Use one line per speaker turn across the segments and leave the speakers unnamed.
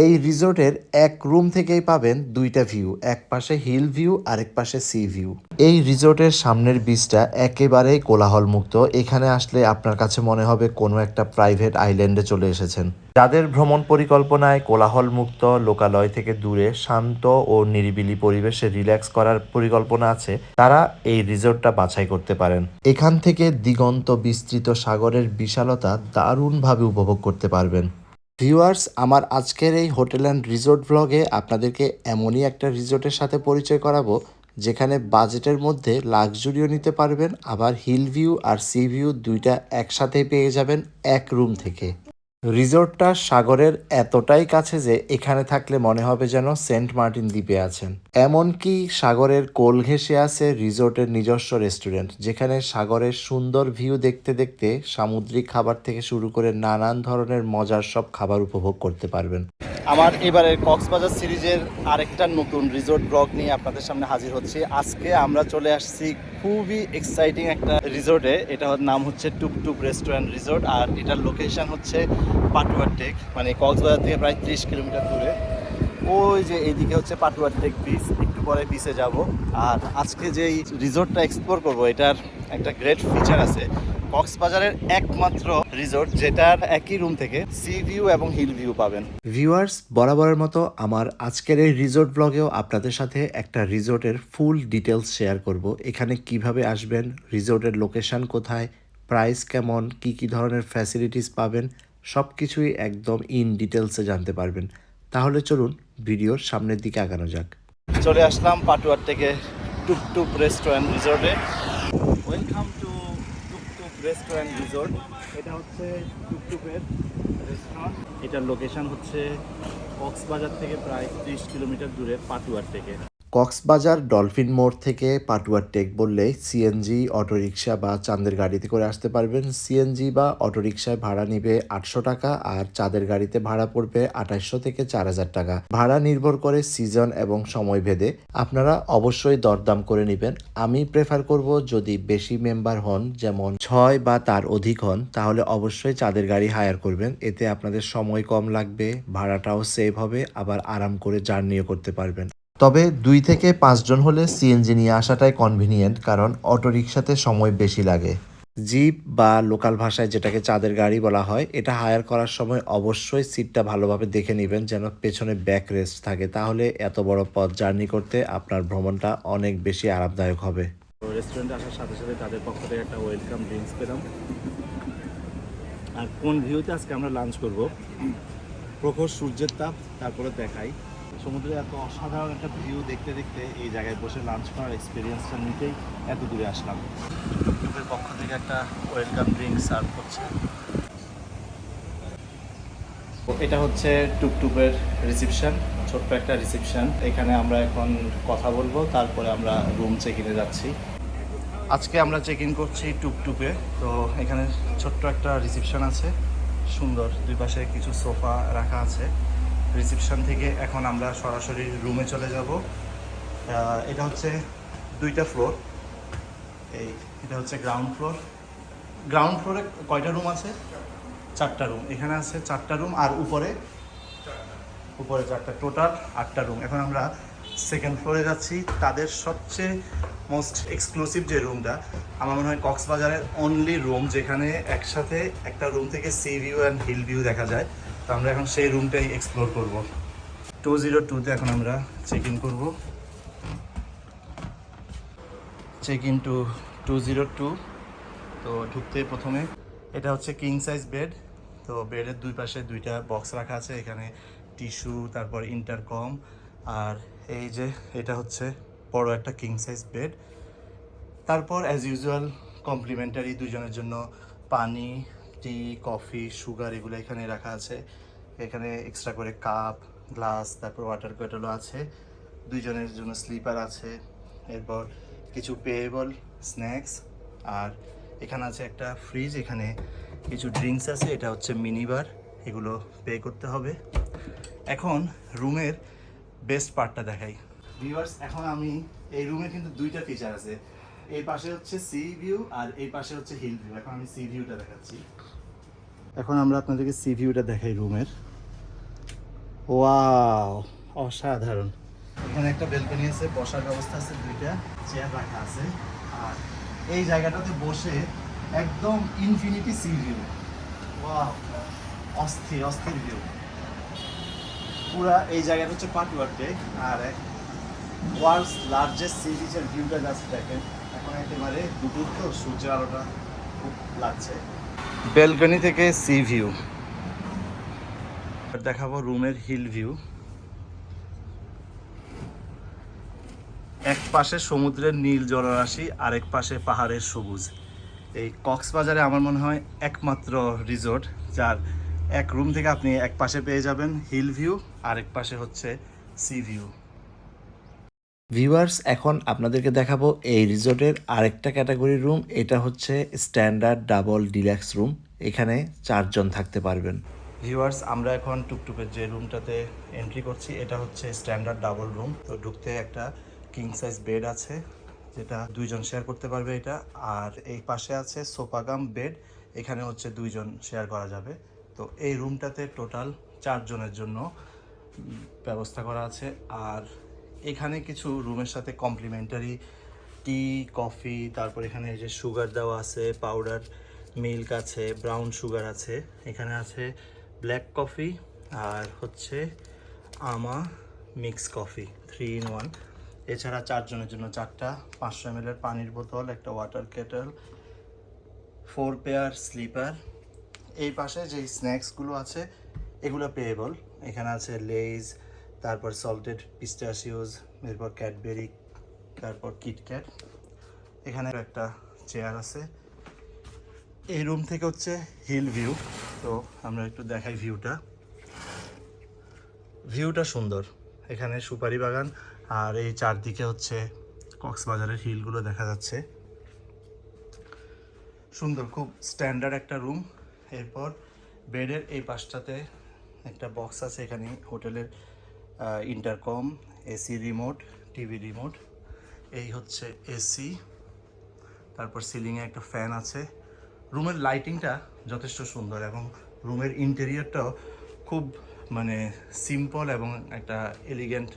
এই রিসোর্টের এক রুম থেকেই পাবেন দুইটা ভিউ, এক পাশে হিল ভিউ, আরেক পাশে সি ভিউ। এই রিসোর্টের সামনের বিচটা একেবারেই কোলাহল মুক্ত এখানে আসলে আপনার কাছে মনে হবে কোনো একটা প্রাইভেট আইল্যান্ডে চলে এসেছেন। যাদের ভ্রমণ পরিকল্পনায় কোলাহল মুক্ত লোকালয় থেকে দূরে শান্ত ও নিরিবিলি পরিবেশে রিল্যাক্স করার পরিকল্পনা আছে, তারা এই রিসোর্টটা বাছাই করতে পারেন। এখান থেকে দিগন্ত বিস্তৃত সাগরের বিশালতা দারুণভাবে উপভোগ করতে পারবেন। ভিউয়ার্স, আমার আজকের এই হোটেল অ্যান্ড রিসোর্ট ব্লগে আপনাদেরকে এমনই একটা রিসোর্টের সাথে পরিচয় করাবো, যেখানে বাজেটের মধ্যে লাক্সুরিও নিতে পারবেন, আবার হিল ভিউ আর সি ভিউ দুইটা একসাথে পেয়ে যাবেন এক রুম থেকে। রিসোর্টটা সাগরের এতটাই কাছে যে এখানে থাকলে মনে হবে যেন সেন্ট মার্টিন দ্বীপে আছেন। এমনকি সাগরের কোল ঘেঁষে আছে রিসোর্টের নিজস্ব রেস্টুরেন্ট, যেখানে সাগরের সুন্দর ভিউ দেখতে দেখতে সামুদ্রিক খাবার থেকে শুরু করে নানান ধরনের মজার সব খাবার উপভোগ করতে পারবেন।
আমার এবারের কক্সবাজার সিরিজের আরেকটা নতুন রিসোর্ট ব্লগ নিয়ে আপনাদের সামনে হাজির হচ্ছি। আজকে আমরা চলে আসছি খুবই এক্সাইটিং একটা রিসোর্টে। এটা নাম হচ্ছে টুকটুক রেস্টুরেন্ট রিসোর্ট আর এটার লোকেশন হচ্ছে পাটুয়ার টেক মানে কক্সবাজার থেকে প্রায় ত্রিশ কিলোমিটার দূরে। ওই যে এইদিকে হচ্ছে পাটুয়ার টেক বিচ একটু পরে বিচে যাব। আর আজকে যেই রিসোর্টটা এক্সপ্লোর করব, এটার একটা গ্রেট ফিচার আছে। কক্সবাজারের একমাত্র রিসোর্ট যেটার একই রুম থেকে সি ভিউ এবং হিল ভিউ পাবেন।
ভিউয়ার্স, বরাবরের মতো আমার আজকের এই রিসোর্ট ব্লগেও আপনাদের সাথে একটা রিসোর্টের ফুল ডিটেলস শেয়ার করব। এখানে কীভাবে আসবেন, রিসোর্টের লোকেশন কোথায়, প্রাইস কেমন, কি কি ধরনের ফ্যাসিলিটিস পাবেন সব কিছুই একদম ইন ডিটেলসে জানতে পারবেন। তাহলে চলুন ভিডিওর সামনের দিকে আগানো যাক।
চলে আসলাম পাটুয়ার থেকে টুকটুক রেস্টুরেন্ট রিসোর্টে ওয়েলকাম রেস্টুরেন্ট রিসোর্ট। এটা হচ্ছে টুকটুকের রেস্টুরেন্ট। এটার লোকেশান হচ্ছে কক্সবাজার থেকে প্রায় ত্রিশ কিলোমিটার দূরে পাটুয়ার থেকে।
কক্সবাজার ডলফিন মোড় থেকে পাটুয়ার টেক বললে সিএনজি অটোরিকশা বা চাঁদের গাড়িতে করে আসতে পারবেন। সিএনজি বা অটোরিকশায় ভাড়া নিবে আটশো টাকা আর চাঁদের গাড়িতে ভাড়া পড়বে আঠাশশো থেকে চার হাজার টাকা। ভাড়া নির্ভর করে সিজন এবং সময় ভেদে আপনারা অবশ্যই দরদাম করে নেবেন। আমি প্রেফার করব যদি বেশি মেম্বার হন, যেমন ছয় বা তার অধিক হন, তাহলে অবশ্যই চাঁদের গাড়ি হায়ার করবেন। এতে আপনাদের সময় কম লাগবে, ভাড়াটাও সেভ হবে, আবার আরাম করে জার্নিও করতে পারবেন। তবে দুই থেকে পাঁচজন হলে সিএনজি নিয়ে আসাটাই কনভিনিয়েন্ট কারণ অটোরিকশাতে সময় বেশি লাগে। জিপ বা লোকাল ভাষায় যেটাকে চাঁদের গাড়ি বলা হয় এটা হায়ার করার সময় অবশ্যই সিটটা ভালোভাবে দেখে নেবেন যেন পেছনে ব্যাক রেস্ট থাকে। তাহলে এত বড় পথ জার্নি করতে আপনার ভ্রমণটা অনেক বেশি আরামদায়ক হবে।
তো রেস্টুরেন্টে আসার সাথে সাথে তাদের পক্ষ থেকে একটা ওয়েলকাম ড্রিঙ্কস পেলাম। আর কোন ভিউতে আজকে আমরা লাঞ্চ করব? প্রখর সূর্যের তাপ তারপরে দেখাই। সমুদ্রের এত অসাধারণ একটা ভিউ দেখতে দেখতে এই জায়গায় বসে লাঞ্চ করার এক্সপিরিয়েন্সটা নিতেই এত দূরে আসলাম। টুকটুকের পক্ষ থেকে একটা ওয়েলকাম ড্রিঙ্ক সার্ভ করছে। এটা হচ্ছে টুকটুকের রিসিপশন ছোট্ট একটা রিসিপশন এখানে আমরা এখন কথা বলব, তারপরে আমরা রুম চেক ইনে যাচ্ছি। আজকে আমরা চেক ইন করছি টুকটুকে। তো এখানে ছোট্ট একটা রিসিপশন আছে। সুন্দর, দুই পাশে কিছু সোফা রাখা আছে। রিসিপশন থেকে এখন আমরা সরাসরি রুমে চলে যাব। এটা হচ্ছে দুইটা ফ্লোর। এই, এটা হচ্ছে গ্রাউন্ড ফ্লোর। গ্রাউন্ড ফ্লোরে কয়টা রুম আছে? চারটা রুম। এখানে আছে চারটা রুম আর উপরে? উপরে চারটা। টোটাল আটটা রুম। এখন আমরা সেকেন্ড ফ্লোরে যাচ্ছি। তাদের সবচেয়ে মোস্ট এক্সক্লুসিভ যে রুমটা, আমার মনে হয় কক্সবাজারের অনলি রুম যেখানে একসাথে একটা রুম থেকে sea view and hill view দেখা যায়। তো আমরা এখন সেই রুমটাই এক্সপ্লোর করব। টু জিরো টুতে এখন আমরা চেক ইন করব। Check in two two zero two তো ঢুকতে প্রথমে এটা হচ্ছে কিং সাইজ বেড তো বেডের দুই পাশে দুইটা বক্স রাখা আছে, এখানে টিস্যু তারপর ইন্টারকম আর এই যে এটা হচ্ছে বড় একটা কিং সাইজ বেড তারপর অ্যাজ ইউজুয়াল কমপ্লিমেন্টারি দুজনের জন্য পানি টি কফি সুগার এগুলো এখানে রাখা আছে। এখানে এক্সট্রা করে কাপ গ্লাস তারপর ওয়াটার কেটলও আছে। দুইজনের জন্য স্লিপার আছে। এরপর কিছু পেয়েবল স্ন্যাক্স আর এখানে আছে একটা ফ্রিজ এখানে কিছু ড্রিঙ্কস আছে। এটা হচ্ছে মিনি বার এগুলো পে করতে হবে। এখন রুমের বেস্ট পার্টটা দেখাই। ভিউয়ার্স এখন আমি এই রুমে কিন্তু দুইটা ফিচার আছে। এই পাশে হচ্ছে সি ভিউ আর এই পাশে হচ্ছে হিল ভিউ এখন আমি সি ভিউটা দেখাচ্ছি। এখন আমরা আপনাদেরকে সি ভিউটা দেখাই রুমের ওয়াও অসাধারণ। এখানে একটা বেলকনি আছে, বসার ব্যবস্থা আছে, দুইটা চেয়ার রাখা আছে। আর এই জায়গাটাতে বসে একদম ইনফিনিটি সি ভিউ ওয়াও অস্থির অস্থির ভিউ পুরা এই জায়গাটা হচ্ছে পাটুয়ারটে আর ওয়ার্ল্ডস লার্জেস্ট সি বিচের ভিউটা জাস্ট দেখেন। এখন একেবারে দুপুর তো সূর্যের আলোটা খুব লাগছে। বেলকনি থেকে সি ভিউ। দেখাবো রুমের হিল ভিউ। এক পাশে সমুদ্রের নীল জলরাশি, আরেক পাশে পাহাড়ের সবুজ। এই কক্সবাজারে আমার মনে হয় একমাত্র রিসোর্ট, যার এক রুম থেকে আপনি এক পাশে পেয়ে যাবেন হিল ভিউ, আরেক পাশে হচ্ছে সি ভিউ।
ভিউয়ার্স এখন আপনাদেরকে দেখাবো এই রিসোর্টের আরেকটা ক্যাটাগরি রুম। এটা হচ্ছে স্ট্যান্ডার্ড ডাবল ডিলাক্স রুম। এখানে চারজন থাকতে পারবেন।
ভিউয়ার্স আমরা এখন টুকটুকের যে রুমটাতে এন্ট্রি করছি, এটা হচ্ছে স্ট্যান্ডার্ড ডাবল রুম। তো ঢুকতে একটা কিং সাইজ বেড আছে, যেটা দুইজন শেয়ার করতে পারবে এটা। আর এই পাশে আছে সোপাগাম বেড এখানে হচ্ছে দুইজন শেয়ার করা যাবে। তো এই রুমটাতে টোটাল চারজনের জন্য ব্যবস্থা করা আছে। আর এখানে কিছু রুমের সাথে কমপ্লিমেন্টারি টি কফি তারপর এখানে যে সুগার দেওয়া আছে পাউডার মিল্ক আছে ব্রাউন সুগার আছে। এখানে আছে ব্ল্যাক কফি আর হচ্ছে আমা mix coffee three in one এছাড়া চারজনের জন্য চারটা, পাঁচশো এম পানির বোতল, একটা water kettle four pair slipper এই পাশে যে স্ন্যাক্সগুলো আছে, এগুলো পেয়েবল এখানে আছে লেজ তারপর সল্টেড পিস্টাশিওস এরপর ক্যাডবেরি তারপর কিটক্যাট এখানে একটা চেয়ার আছে। এই রুম থেকে হচ্ছে হিল ভিউ তো আমরা একটু দেখাই ভিউটা ভিউটা সুন্দর। এখানে সুপারি বাগান। আর এই চারদিকে হচ্ছে কক্সবাজারের হিলগুলো দেখা যাচ্ছে। সুন্দর, খুব স্ট্যান্ডার্ড একটা রুম এরপর বেডের এই পাশটাতে একটা বক্স আছে এখানে হোটেলের intercom AC remote TV remote এই হচ্ছে এসি তারপর সিলিংয়ে একটা ফ্যান আছে। রুমের লাইটিংটা যথেষ্ট সুন্দর এবং রুমের ইন্টেরিয়রটাও খুব মানে সিম্পল এবং একটা এলিগেন্ট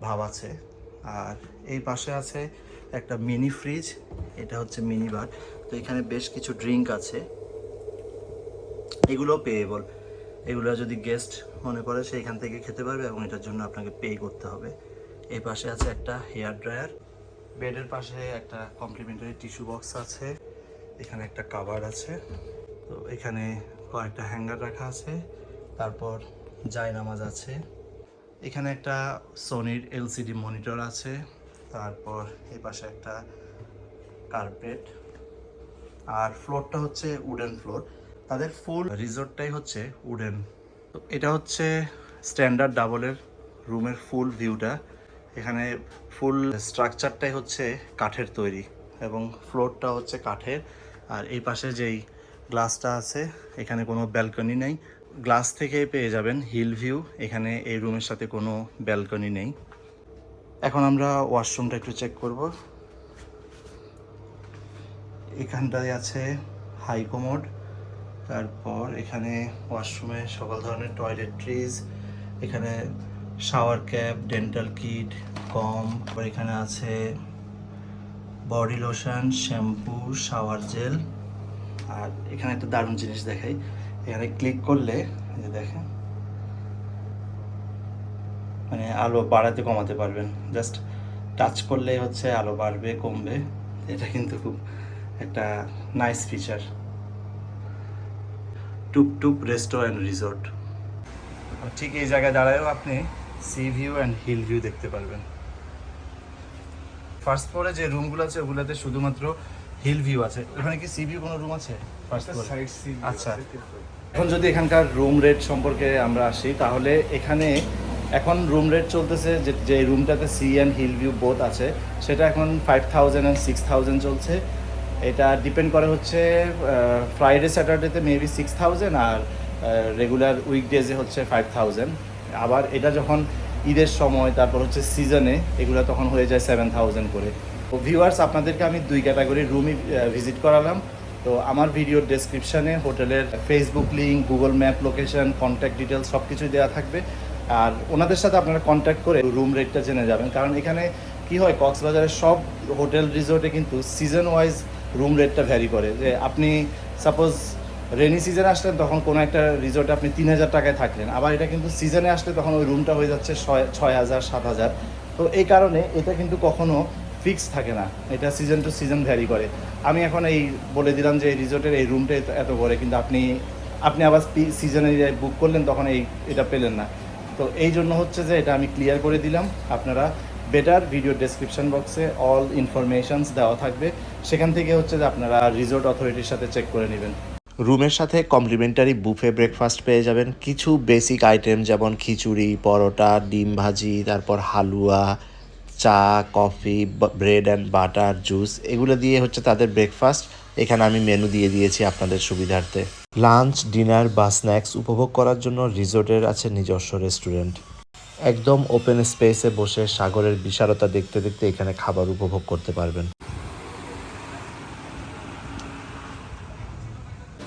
ভাব আছে। আর এই পাশে আছে একটা মিনি ফ্রিজ এটা হচ্ছে মিনি বার তো এখানে বেশ কিছু ড্রিঙ্ক আছে। এগুলো পেয়েবল। এগুলো যদি গেস্ট মনে করে সেইখান থেকে খেতে পারবে এবং এটার জন্য আপনাকে পে করতে হবে। এই পাশে আছে একটা হেয়ার ড্রায়ার বেডের পাশে একটা কমপ্লিমেন্টারি টিস্যু বক্স আছে। এখানে একটা কাভার আছে। তো এখানে কয়েকটা হ্যাঙ্গার রাখা আছে। তারপর জায়নামাজ আছে। এখানে একটা সোনির এলসিডি মনিটর আছে। তারপর এই পাশে একটা কার্পেট আর ফ্লোরটা হচ্ছে উডেন ফ্লোর তাদের ফুল রিসোর্টটাই হচ্ছে উডেন। তো এটা হচ্ছে স্ট্যান্ডার্ড ডাবলের রুমের ফুল ভিউটা এখানে ফুল স্ট্রাকচারটাই হচ্ছে কাঠের তৈরি এবং ফ্লোরটা হচ্ছে কাঠের। আর এই পাশে যেই গ্লাসটা আছে, এখানে কোনো ব্যালকনি নেই। গ্লাস থেকে পেয়ে যাবেন হিল ভিউ এখানে এই রুমের সাথে কোনো ব্যালকনি নেই। এখন আমরা ওয়াশরুমটা একটু চেক করব। এখানটায় আছে হাই কমোড তারপর এখানে ওয়াশরুমে সকল ধরনের টয়লেট্রিজ এখানে shower cap dental kit comb এখানে আছে body lotion shampoo shower gel আর এখানে একটা দারুণ জিনিস দেখাই। এখানে ক্লিক করলে যে দেখেন মানে আলো বাড়াতে কমাতে পারবেন। জাস্ট টাচ করলেই হচ্ছে আলো বাড়বে, কমবে। এটা কিন্তু খুব একটা nice feature Tuktuk restaurant resort ঠিক এই জায়গায় দাঁড়ায়ও আপনি sea view and hill view দেখতে পারবেন। ফার্স্ট ফ্লোরে যে রুমগুলো আছে ওগুলোতে শুধুমাত্র হিল ভিউ আছে। ওখানে কি সি ভিউ কোনো রুম আছে? ফার্স্ট ফ্লোরে আচ্ছা। এখন যদি এখানকার রুম রেট সম্পর্কে আমরা আসি তাহলে এখানে এখন রুম রেট চলতেছে যে যে রুমটাতে sea and hill view both আছে সেটা এখন five thousand and six thousand চলছে। এটা ডিপেন্ড করে হচ্ছে ফ্রাইডে স্যাটারডেতে মেবি সিক্স থাউজেন্ড আর রেগুলার উইকডেজে হচ্ছে ফাইভ থাউজেন্ড আবার এটা যখন ঈদের সময়, তারপর হচ্ছে সিজনে এগুলো তখন হয়ে যায় সেভেন থাউজেন্ড করে। তো ভিউয়ার্স আপনাদেরকে আমি দুই ক্যাটাগরির রুমই ভিজিট করালাম। তো আমার ভিডিওর ডেসক্রিপশানে হোটেলের Facebook link Google map location contact details সব কিছুই দেওয়া থাকবে। আর ওনাদের সাথে আপনারা কন্ট্যাক্ট করে রুম রেটটা জেনে যাবেন। কারণ এখানে কি হয়, কক্সবাজারের সব হোটেল রিসোর্টে কিন্তু সিজন ওয়াইজ রুম রেটটা ভ্যারি করে। যে আপনি সাপোজ রেনি সিজনে আসলেন তখন কোনো একটা রিসোর্টে আপনি তিন হাজার টাকায় থাকলেন। আবার এটা কিন্তু সিজনে আসলে তখন ওই রুমটা হয়ে যাচ্ছে ছয় ছয় হাজার, সাত হাজার। তো এই কারণে এটা কিন্তু কখনো ফিক্স থাকে না। এটা সিজন টু সিজন ভ্যারি করে। আমি এখন এই বলে দিলাম যে এই রিসোর্টের এই রুমটা এত- করে কিন্তু আপনি আপনি আবার সিজনে বুক করলেন তখন এই এটা পেলেন না। তো এই জন্য হচ্ছে যে এটা আমি ক্লিয়ার করে দিলাম আপনারা। বেটার ভিডিও ডেসক্রিপশন বক্সে অল ইনফরমেশনস দেওয়া থাকবে। সেখান থেকে হচ্ছে যে আপনারা রিসোর্ট অথরিটির সাথে চেক করে নেবেন।
রুমের সাথে কমপ্লিমেন্টারি বুফে ব্রেকফাস্ট পেয়ে যাবেন। কিছু বেসিক আইটেম যেমন খিচুড়ি, পরোটা, ডিম ভাজি, তারপর হালুয়া, চা coffee bread and butter juice এগুলো দিয়ে হচ্ছে তাদের ব্রেকফাস্ট এখানে আমি মেনু দিয়ে দিয়েছি আপনাদের সুবিধার্থে। লাঞ্চ ডিনার বা স্ন্যাক্স উপভোগ করার জন্য রিসোর্টের আছে নিজস্ব রেস্টুরেন্ট একদম ওপেন স্পেসে বসে সাগরের বিশালতা দেখতে দেখতে এখানে খাবার উপভোগ করতে পারবেন।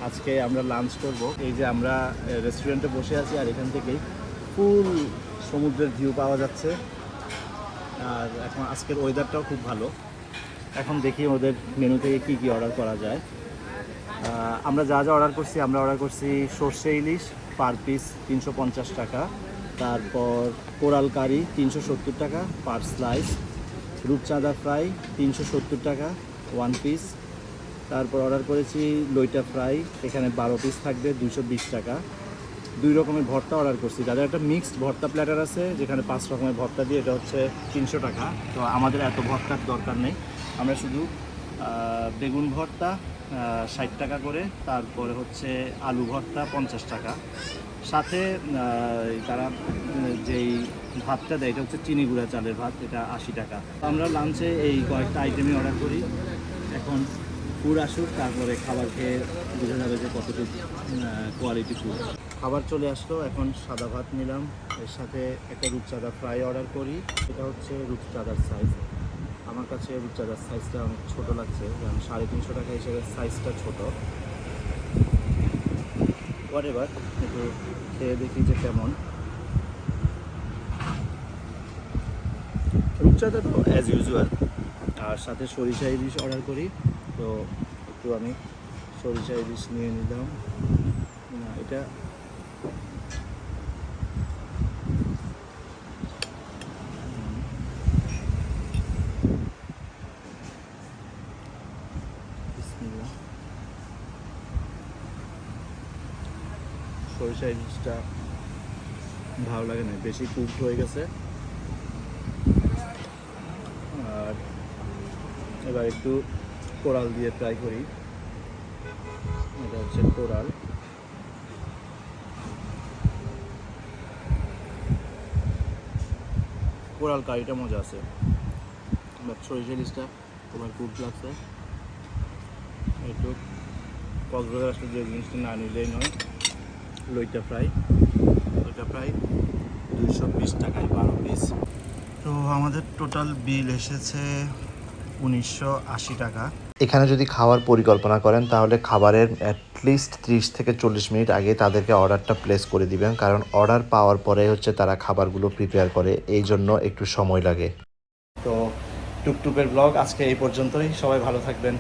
আজকে আমরা লাঞ্চ করব। এই যে আমরা রেস্টুরেন্টে বসে আছি আর এখান থেকেই ফুল সমুদ্রের ভিউ পাওয়া যাচ্ছে। আর এখন আজকের ওয়েদারটাও খুব ভালো। এখন দেখি ওদের মেনু থেকে কি কি অর্ডার করা যায়। আমরা যা যা অর্ডার করছি, আমরা অর্ডার করছি সর্ষে ইলিশ পার পিস তিনশো পঞ্চাশ টাকা। তারপর কোরাল কারি তিনশো সত্তর টাকা পার স্লাইস রূপচাঁদা ফ্রাই তিনশো সত্তর টাকা ওয়ান পিস তারপর অর্ডার করেছি লইটা ফ্রাই, এখানে বারো পিস থাকবে দুশো বিশ টাকা। দুই রকমের ভর্তা অর্ডার করছি। যাদের একটা মিক্সড ভর্তা প্ল্যাটার আছে, যেখানে পাঁচ রকমের ভর্তা দিয়ে, এটা হচ্ছে তিনশো টাকা। তো আমাদের এত ভর্তার দরকার নেই। আমরা শুধু বেগুন ভর্তা ষাট টাকা করে, তারপরে হচ্ছে আলু ভর্তা পঞ্চাশ টাকা। সাথে তারা, যেই ভাতটা দেয়, এটা হচ্ছে চিনি গুঁড়া চালের ভাত, এটা আশি টাকা। আমরা লাঞ্চে এই কয়েকটা আইটেমই অর্ডার করি। এখন ফুড আসুক, তারপরে খাবার খেয়ে বোঝা যাবে যে কতটুকু কোয়ালিটি ফুড খাবার চলে আসলো, এখন সাদা ভাত নিলাম। এর সাথে একটা রূপচাঁদা ফ্রাই অর্ডার করি। এটা হচ্ছে রূপচাঁদার সাইজ আমার কাছে রূপচাঁদার সাইজটা অনেক ছোটো লাগছে। কারণ সাড়ে তিনশো টাকা হিসেবে সাইজটা ছোট। হোয়াট এবার কিন্তু খেয়ে দেখি যে কেমন। রূপচাঁদা তো অ্যাজ ইউজুয়াল আর সাথে সরিষা ইলিশ অর্ডার করি, তো একটু আমি সরিষা ইলিশ নিয়ে নিলাম। এটা বিসমিল্লাহ। সরিষা ইলিশটা ভালো লাগে না বেশি কুকড হয়ে গেছে। আর এবার একটু কোরাল দিয়ে ট্রাই করি। এটা হচ্ছে কোরাল। কোরাল কারিটা মজা আছে। বাট সরিষা ইলিশটা তোমার কুক লাগছে। একটু কক্সবাজার আসলে যে জিনিসটা না নিলেই নয়, লইটা ফ্রাই লইটা ফ্রাই দুইশো বিশ টাকায় বারো পিস তো আমাদের টোটাল বিল এসেছে উনিশশো আশি টাকা।
এখানে যদি খাওয়ার পরিকল্পনা করেন তাহলে খাবারের অ্যাটলিস্ট ত্রিশ থেকে চল্লিশ মিনিট আগে তাদেরকে অর্ডারটা প্লেস করে দিবেন কারণ অর্ডার পাওয়ার পরে হচ্ছে তারা খাবারগুলো প্রিপেয়ার করে এই জন্য একটু সময় লাগে।
তো টুকটুকের ব্লগ আজকে এই পর্যন্তই। সবাই ভালো থাকবেন।